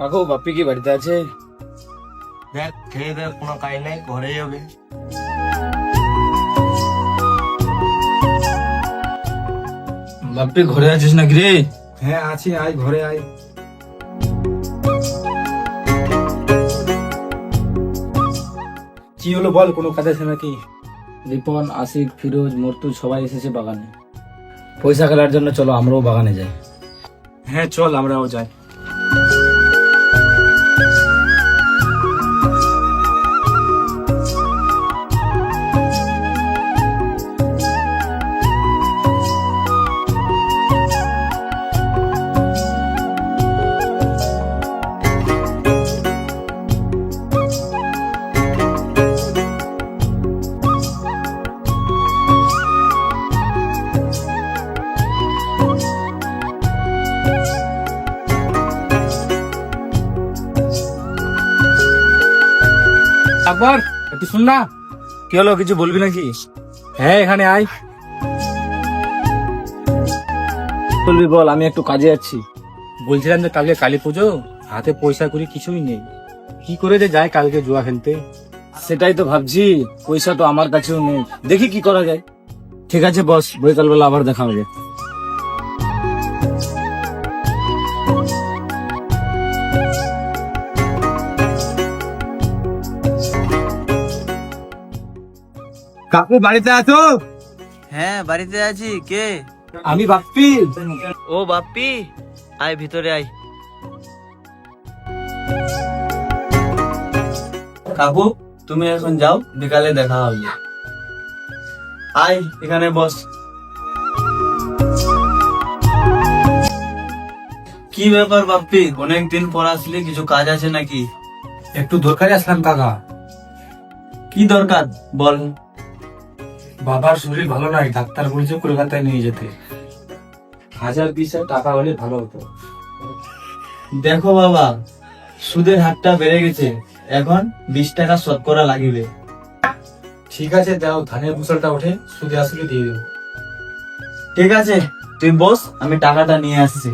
কাকু বাপ্পি কি বাড়িতে আছে? দেখ খেয়ে দেখ কোনো কাজ নেই ঘরে যাবে বাপ্পি ঘরে আছিস নাকি রে? হ্যাঁ আছি আয় ঘরে আয়। কি হলো বল কোনো কাজ আছে নাকি? রিপন আশিক ফিরোজ মর্তুজ সবাই এসেছে বাগানে। পয়সা খেলার জন্য চলো আমরাও বাগানে যাই। হ্যাঁ চল আমরাও যাই। আকবর একটু শুন না। কি হলো কিছু বলবি নাকি? হ্যাঁ এখানে আয়। বলবি বল আমি একটু কাজে যাচ্ছি। বলছিলাম যে কালকে কালী পুজো হাতে পয়সা করি কিছুই নেই। কি করে যে যায় কালকে জুয়া খেলতে? সেটাই তো ভাবছি পয়সা তো আমার কাছেও নেই। দেখি কি করা যায়। ঠিক আছে বস বৈকালবেলা আবার দেখা হবে। কাকু বাড়িতে আছো? হ্যাঁ বাড়িতে আছি। কে? আমি বাপ্পি। ও বাপ্পি আয় ভিতরে আয়। কাকু তুমি এখন যাও বিকালে দেখা হবে। আয় এখানে বস। কি ব্যাপার বাপ্পি? অনেকদিন পর আসলে কিছু কাজ আছে নাকি? একটু দরকারে আসলাম কাকা। কি দরকার? বল। বাবার শরীর ভালো নয় ডাক্তার বলছে কলকাতায় নিয়ে যেতে। হাজার বিশ টাকা হলে ভালো হতো। দেখো বাবা সুদের হারটা বেড়ে গেছে। এখন বিশ টাকা শতকরা লাগিবে। ঠিক আছে দাও ধানের ফসলটা ওঠে সুদে আসলে দিয়ে দেবো। ঠিক আছে তুই বস আমি টাকাটা নিয়ে আসছি।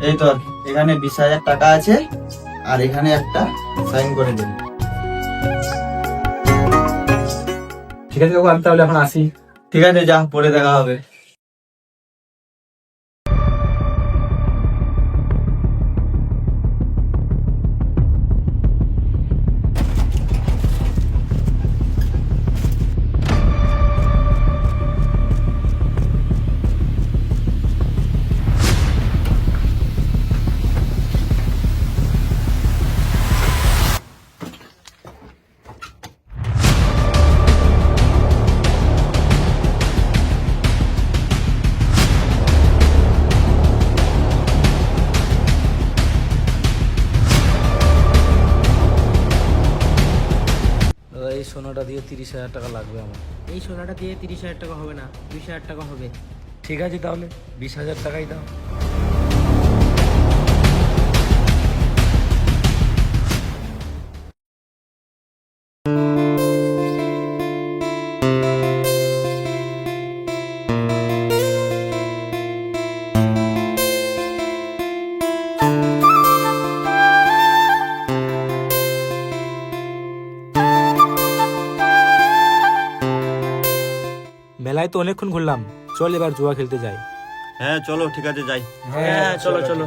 এই তো এখানে বিশ হাজার টাকা আছে আর এখানে একটা সাইন করে দিন ঠিক আছে কাকু আমি তাহলে এখন আসি। ঠিক আছে যা পরে দেখা হবে। দিয়ে তিরিশ হাজার টাকা লাগবে আমার। এই সোনাটা দিয়ে তিরিশ হাজার টাকা হবে না বিশ হাজার টাকা হবে। ঠিক আছে তাহলে বিশ হাজার টাকাই দাও। মেলায় তো অনেকক্ষণ ঘুরলাম। চল এবার জুয়া খেলতে যাই। হ্যাঁ চলো ঠিক আছে যাই। হ্যাঁ, চলো, চলো।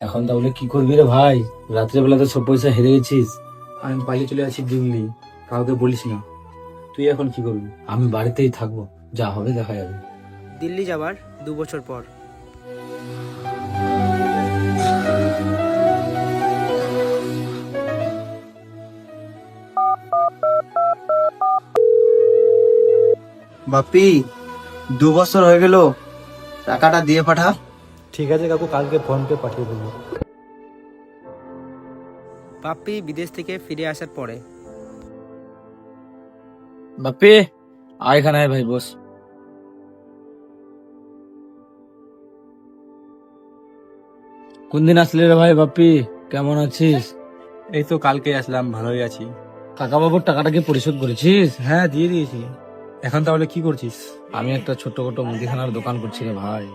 এখন তাহলে কি করবি রে ভাই? রাত্রেবেলা তো সব পয়সা হেরে গেছিস। আমি পালিয়ে চলে আছি দিল্লি। কাউকে বলিস না। তুই এখন কি করবি? আমি বাড়িতেই থাকব। যা হবে দেখা যাবে। দিল্লি যাবার দু বছর পর। বাপি দু বছর হয়ে গেল। টাকাটা দিয়ে পাঠা। ঠিক আছে কাকু কালকে ফোন পে পাঠিয়ে দেবো। পাপ্পি বিদেশ থেকে ফিরে আসার পরে। বাপি আয় এখানে আয় ভাই বস। কোন দিন আসলি রে ভাই বাপি কেমন আছিস? এই তো কালকে আসলাম ভালোই আছি। কাকা বাবুর টাকাটা কি পরিশোধ করেছিস? হ্যাঁ দিয়ে দিয়েছি। এখন তাহলে কি করছিস? আমি একটা ছোট্ট ছোট মুদিখানার দোকান করছি রে ভাই।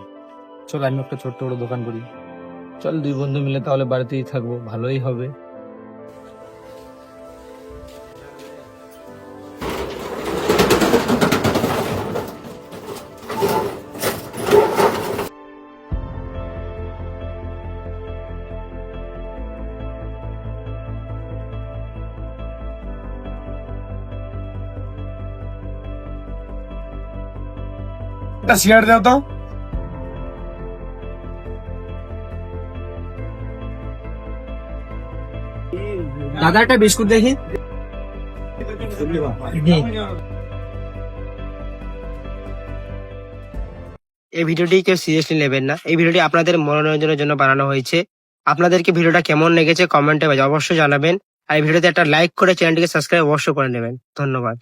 চল, আমি একটা ছোট্ট বড় দোকান করি। চল, দুই বন্ধু মিলে তাহলে বাড়িতেই থাকব, ভালোই হবে। একটা সিগারেট দাও তো। দাদা একটা বিস্কুট দেখি। এই ভিডিওটি কেউ সিরিয়াসলি নেবেন না। এই ভিডিওটি আপনাদের মনোরঞ্জনের জন্য বানানো হয়েছে। আপনাদেরকে ভিডিওটা কেমন লেগেছে কমেন্টে অবশ্যই জানাবেন। আর এই ভিডিওতে একটা লাইক করে চ্যানেলটিকে সাবস্ক্রাইব অবশ্যই করে নেবেন। ধন্যবাদ।